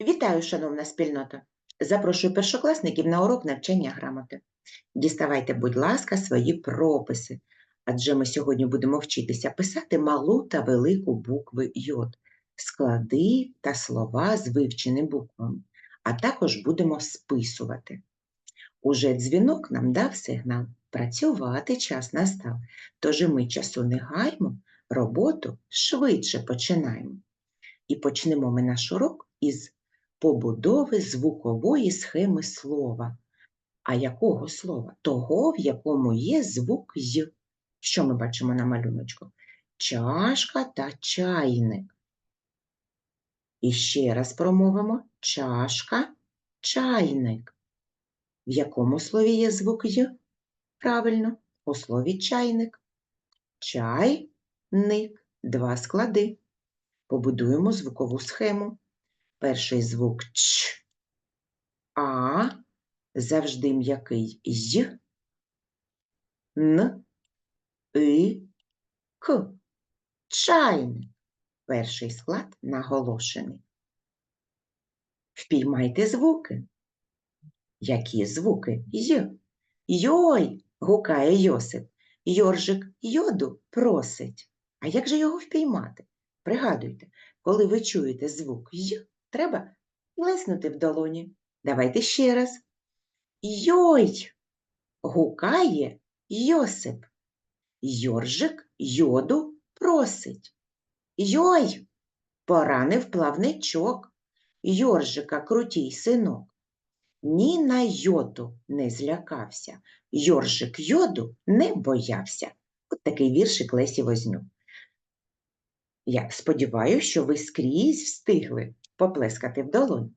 Вітаю, шановна спільнота! Запрошую першокласників на урок навчання грамоти. Діставайте, будь ласка, свої прописи, адже ми сьогодні будемо вчитися писати малу та велику букви йод, склади та слова з вивченими буквами, а також будемо списувати. Уже дзвінок нам дав сигнал. Працювати час настав, тож і ми часу не гаймо, роботу швидше починаємо. І почнемо ми наш урок із побудови звукової схеми слова. А якого слова? Того, в якому є звук «й». Що ми бачимо на малюночку? Чашка та чайник. І ще раз промовимо чашка, чайник. В якому слові є звук «й»? Правильно, у слові чайник. Чайник. Два склади. Побудуємо звукову схему. Перший звук Ч, А, завжди м'який Й, Н, И, К. Чайник. Перший склад наголошений. Впіймайте звуки. Які звуки? Й. Йой, гукає Йосип. Йоржик йоду просить. А як же його впіймати? Пригадуйте, коли ви чуєте звук Й, треба плеснути в долоні. Давайте ще раз. Йой! Гукає Йосип. Йоржик йоду просить. Йой! Поранив плавничок. Йоржика крутій синок. Ні на йоду не злякався. Йоржик йоду не боявся. От такий віршик Лесі Вознюк. Я сподіваюся, що ви скрізь встигли поплескати в долонь.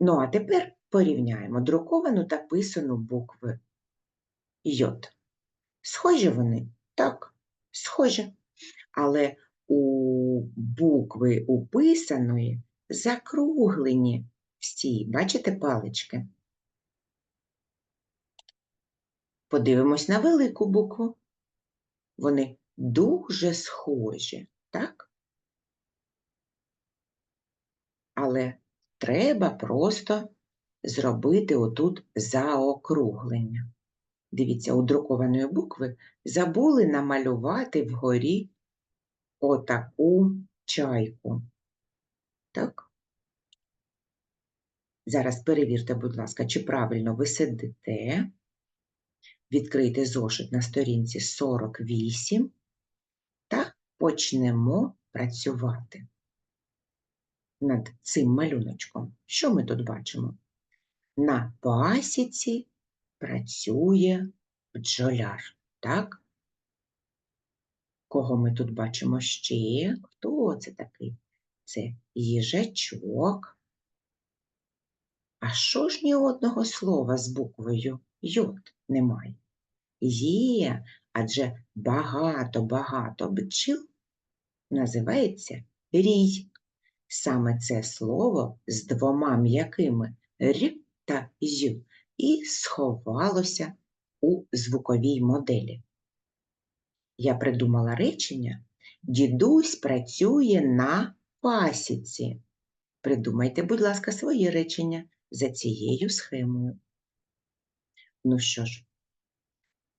Ну, а тепер порівняємо друковану та писану букви йод. Схожі вони? Так, схожі. Але у букви уписаної закруглені всі, бачите палички? Подивимось на велику букву. Вони дуже схожі, так? Але треба просто зробити отут заокруглення. Дивіться, у друкованої букви забули намалювати вгорі отаку чайку. Так? Зараз перевірте, будь ласка, чи правильно ви сидите. Відкрийте зошит на сторінці 48 та почнемо працювати над цим малюночком. Що ми тут бачимо? На пасіці працює бджоляр, так? Кого ми тут бачимо ще? Хто це такий? Це їжачок. А що ж ні одного слова з буквою йод немає? Є, адже багато-багато бджіл називається рій. Саме це слово з двома м'якими р та й і сховалося у звуковій моделі. Я придумала речення Дідусь працює на пасіці. Придумайте, будь ласка, свої речення за цією схемою. Ну що ж,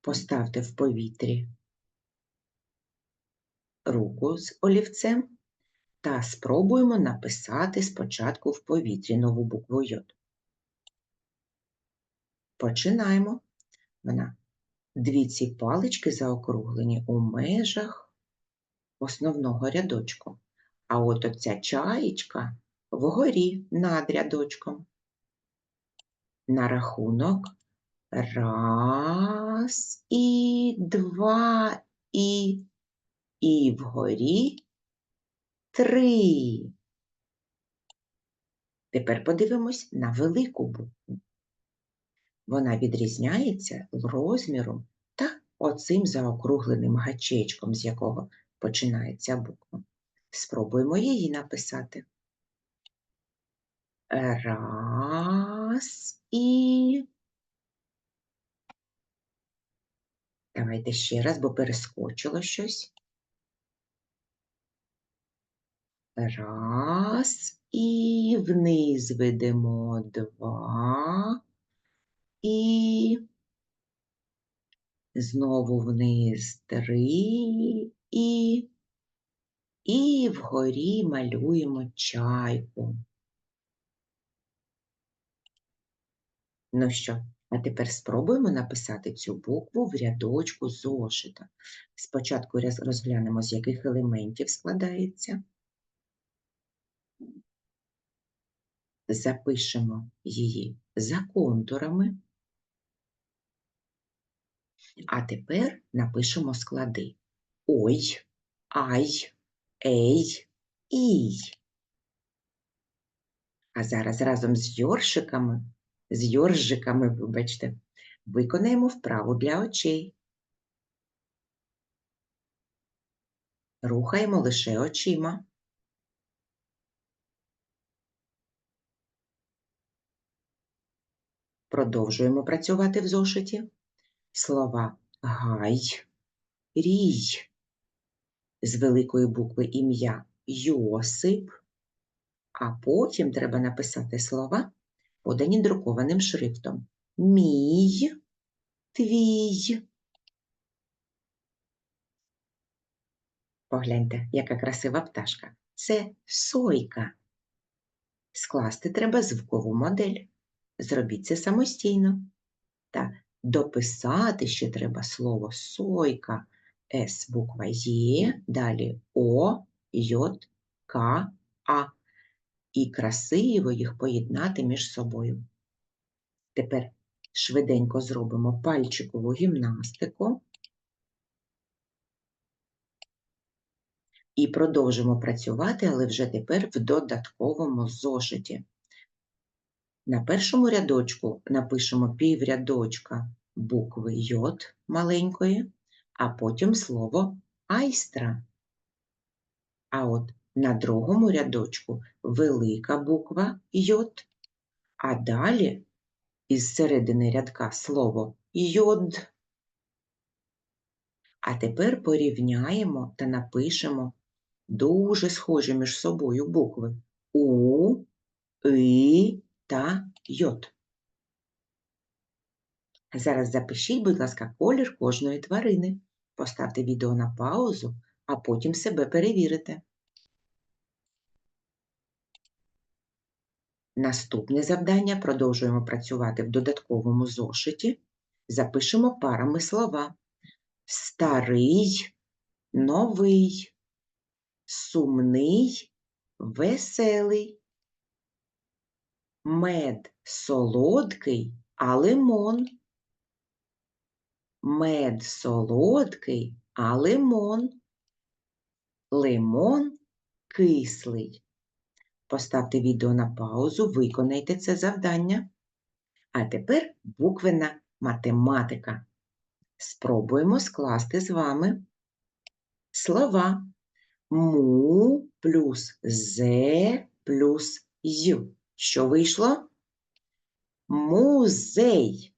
поставте в повітрі руку з олівцем та спробуємо написати спочатку в повітрі нову букву йод. Починаємо. Вона дві ці палички заокруглені у межах основного рядочку. А от оця чаєчка вгорі над рядочком. На рахунок раз і два і, і вгорі три. Тепер подивимось на велику букву. Вона відрізняється розміром та оцим заокругленим гачечком, з якого починається буква. Спробуємо її написати. Раз і. Давайте ще раз, бо перескочило щось. Раз. І вниз ведемо два. І знову вниз три. І, і вгорі малюємо чайку. Ну що, а тепер спробуємо написати цю букву в рядочку зошита. Спочатку розглянемо, з яких елементів складається. Запишемо її за контурами. А тепер напишемо склади. Ой, ай, ей, ій. А зараз разом з йоршиками, з йоржиками, вибачте, виконаємо вправу для очей. Рухаємо лише очима. Продовжуємо працювати в зошиті. Слова гай, рій. З великої букви ім'я Йосип. А потім треба написати слова, подані друкованим шрифтом. Мій, твій. Погляньте, яка красива пташка. Це сойка. Скласти треба звукову модель. Зробіть це самостійно. Та дописати ще треба слово сойка. С буква Є, далі О, Й, К, А. І красиво їх поєднати між собою. Тепер швиденько зробимо пальчикову гімнастику. І продовжимо працювати, але вже тепер в додатковому зошиті. На першому рядочку напишемо піврядочка букви Й маленької, а потім слово айстра. А от на другому рядочку велика буква Й, а далі із середини рядка слово йод. А тепер порівняємо та напишемо дуже схожі між собою букви У, И та Йод. Зараз запишіть, будь ласка, колір кожної тварини. Поставте відео на паузу, а потім себе перевірите. Наступне завдання продовжуємо працювати в додатковому зошиті. Запишемо парами слова. Старий, новий, сумний, веселий. Мед солодкий, а лимон. Мед солодкий, а лимон. Лимон кислий. Поставте відео на паузу, виконайте це завдання. А тепер буквена математика. Спробуємо скласти з вами слова му плюс зе плюс й. Що вийшло? Музей.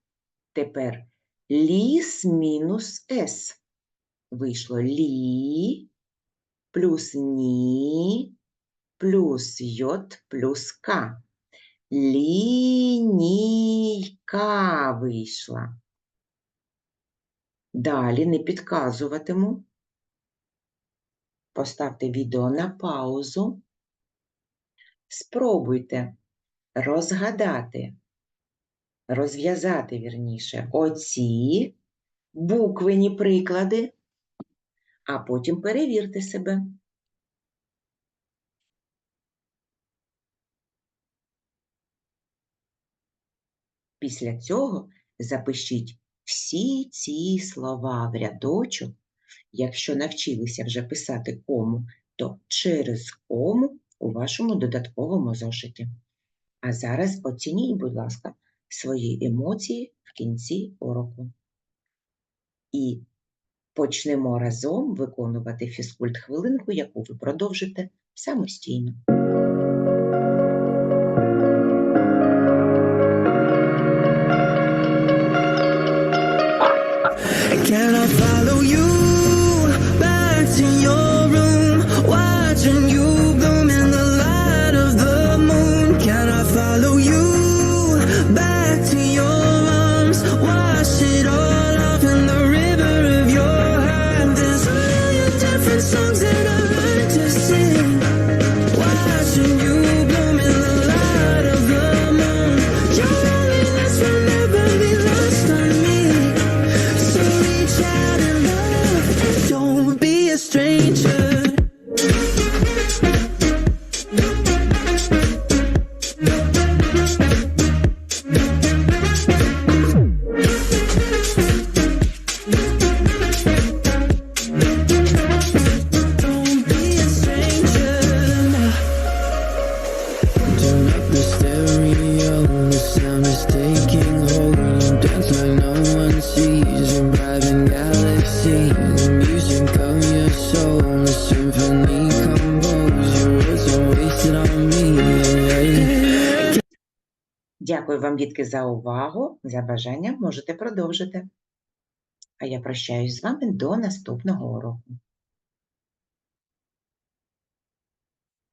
Тепер ліс мінус с. Вийшло лі плюс ні плюс йод плюс к. Лінійка вийшла. Далі не підказуватиму. Поставте відео на паузу. Спробуйте розгадати, розв'язати, вірніше, оці буквені приклади, а потім перевірте себе. Після цього запишіть всі ці слова в рядочок. Якщо навчилися вже писати кому, то через кому у вашому додатковому зошиті. А зараз оцініть, будь ласка, свої емоції в кінці уроку. І почнемо разом виконувати фізкульт-хвилинку, яку ви продовжите самостійно. so Дякую вам, дітки, за увагу. За бажання можете продовжити. А я прощаюсь з вами до наступного уроку.